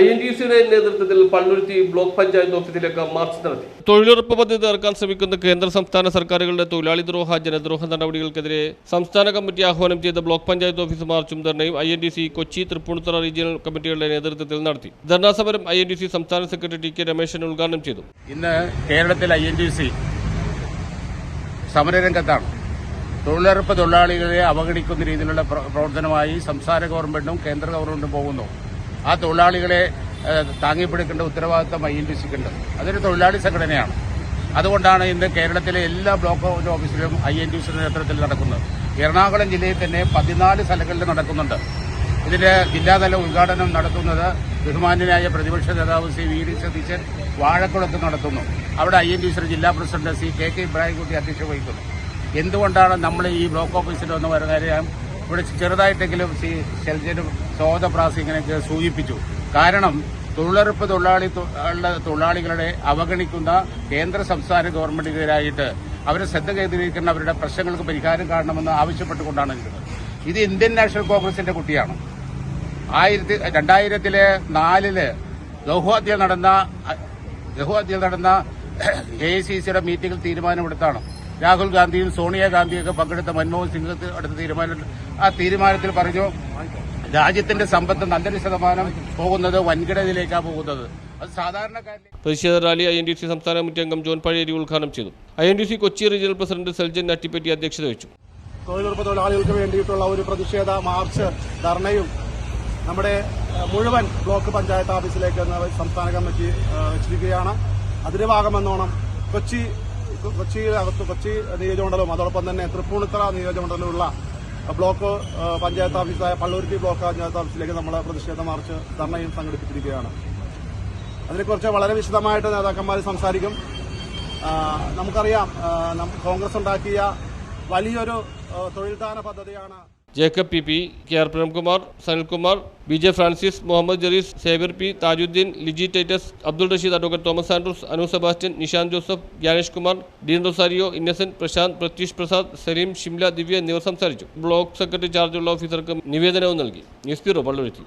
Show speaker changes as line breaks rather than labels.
I N T സിയുടെ നേതൃത്വത്തിൽ Palluruthy block panchayat ഓഫീസിലേക്ക് മാർച്ച് നടത്തി. തൊഴിലുറപ്പ് പദ്ധതി തീർക്കാൻ ശ്രമിക്കുന്ന കേന്ദ്ര സംസ്ഥാന സർക്കാരുകളുടെ തൊഴിലാളി ദ്രോഹ ജനദ്രോഹ നടപടികൾക്കെതിരെ സംസ്ഥാന കമ്മിറ്റി ആഹ്വാനം ചെയ്ത ബ്ലോക്ക് പഞ്ചായത്ത് ഓഫീസ് മാർച്ചും ധർണയും I N T C Kochi Tripunithura regional കമ്മിറ്റികളുടെ നേതൃത്വത്തിൽ നടത്തി. ധർണാ സമരം ഐ എൻ ടി സി സംസ്ഥാന സെക്രട്ടറി ടി കെ രമേശൻ ഉദ്ഘാടനം ചെയ്തു.
ഇന്ന് കേരളത്തിൽ ഐ എൻ ടി സി സമരരംഗത്താണ്. തൊഴിലുറപ്പ് തൊഴിലാളികളെ അവഗണിക്കുന്ന രീതിയിലുള്ള പ്രവർത്തനമായി സംസ്ഥാന ഗവൺമെന്റും കേന്ദ്ര ഗവൺമെന്റും പോകുന്നു. ആ തൊഴിലാളികളെ താങ്ങിപ്പിടിക്കേണ്ട ഉത്തരവാദിത്തം ഐ എൻ ടി അതൊരു തൊഴിലാളി സംഘടനയാണ്. അതുകൊണ്ടാണ് ഇന്ന് കേരളത്തിലെ എല്ലാ ബ്ലോക്ക് ഓഫീസിലും ഐ എൻ ടി സിയുടെ നേതൃത്വത്തിൽ നടക്കുന്നത്. എറണാകുളം ജില്ലയിൽ തന്നെ പതിനാല് സ്ഥലങ്ങളിൽ നടക്കുന്നുണ്ട്. ഇതിന്റെ ജില്ലാതല ഉദ്ഘാടനം നടത്തുന്നത് ബഹുമാന്യനായ പ്രതിപക്ഷ നേതാവ് സി വി ഡി സതീശൻ വാഴക്കുളത്ത് നടത്തുന്നു. അവിടെ ഐ എൻ ടി സിയുടെ ജില്ലാ president C K K Ibrahimkutty അധ്യക്ഷത വഹിക്കുന്നു. എന്തുകൊണ്ടാണ് നമ്മൾ ഈ ബ്ലോക്ക് ഓഫീസിൽ വന്ന് വരുന്ന ഇവിടെ ചെറുതായിട്ടെങ്കിലും സി ശെൽജനും സോദപ്രാസി ഇങ്ങനെയൊക്കെ സൂചിപ്പിച്ചു. കാരണം തൊഴിലുറപ്പ് തൊഴിലാളി തൊഴിലാളികളുടെ അവഗണിക്കുന്ന കേന്ദ്ര സംസ്ഥാന ഗവൺമെന്റിനെതിരായിട്ട് അവരെ ശ്രദ്ധ കേന്ദ്രീകരിക്കുന്ന അവരുടെ പ്രശ്നങ്ങൾക്ക് പരിഹാരം കാണണമെന്ന് ആവശ്യപ്പെട്ടുകൊണ്ടാണ് ഇരുന്നത് ഇത് ഇന്ത്യൻ നാഷണൽ കോൺഗ്രസിന്റെ കുട്ടിയാണ്. ആയിരത്തി രണ്ടായിരത്തിലെ നാലിൽ ഗൗഹാത്തിയിൽ നടന്ന ഗൗഹാത്തിയിൽ നടന്ന എ ഐ സി സിയുടെ മീറ്റിംഗിൽ തീരുമാനമെടുത്താണ്. രാഹുൽ ഗാന്ധിയും സോണിയാഗാന്ധിയൊക്കെ പങ്കെടുത്ത മൻമോഹൻ സിംഗ് അടുത്ത തീരുമാനം ആ തീരുമാനത്തിൽ പറഞ്ഞു രാജ്യത്തിന്റെ സമ്പത്ത് നല്ലൊരു ശതമാനം പോകുന്നത് വൻകിടയിലേക്കാണ് പോകുന്നത്.
പ്രതിഷേധ rally I N D C സംസ്ഥാന മുറ്റി അംഗം ജോൺ പഴയരി ഉദ്ഘാടനം ചെയ്തു. I N D C Kochi regional president Seljan Attippatti അധ്യക്ഷത വഹിച്ചു.
തൊഴിലുറപ്പ് തൊഴിലാളികൾക്ക് വേണ്ടിയിട്ടുള്ള ഒരു പ്രതിഷേധ മാർച്ച് ധർണയും നമ്മുടെ മുഴുവൻ ബ്ലോക്ക് പഞ്ചായത്ത് ഓഫീസിലേക്ക് സംസ്ഥാന കമ്മിറ്റി വെച്ചിരിക്കുകയാണ്. അതിന്റെ ഭാഗമെന്നോണം കൊച്ചി കൊച്ചി അകത്ത് കൊച്ചി നിയോജകമണ്ഡലവും അതോടൊപ്പം തന്നെ തൃപ്പൂണിത്തറ നിയോജകമണ്ഡലമുള്ള ബ്ലോക്ക് പഞ്ചായത്ത് ഓഫീസായ പള്ളൂരുത്തി ബ്ലോക്ക് പഞ്ചായത്ത് ഓഫീസിലേക്ക് നമ്മൾ പ്രതിഷേധ മാർച്ച് ധർണയും സംഘടിപ്പിച്ചിരിക്കുകയാണ്. അതിനെക്കുറിച്ച് വളരെ വിശദമായിട്ട് നേതാക്കന്മാർ സംസാരിക്കും. നമുക്കറിയാം കോൺഗ്രസ് ഉണ്ടാക്കിയ വലിയൊരു തൊഴിൽദാന പദ്ധതിയാണ്
Jacob P P K R Premkumar Sanilkumar B J Francis Muhammad Jerees Xavier P Thajuddeen Liji Titus Abdul Rasheed advocate Thomas Andrews Anu Sebastian Nishanth Joseph Jnanesh Kumar Dean Rosario Innocent Prashanth Pratheesh Prasad Saleem Shimla Divya എന്നിവർ സംസാരിച്ചു. Block secretary ചാർജുള്ള ഓഫീസർക്ക് നിവേദനവും നൽകി. News bureau Palluruthy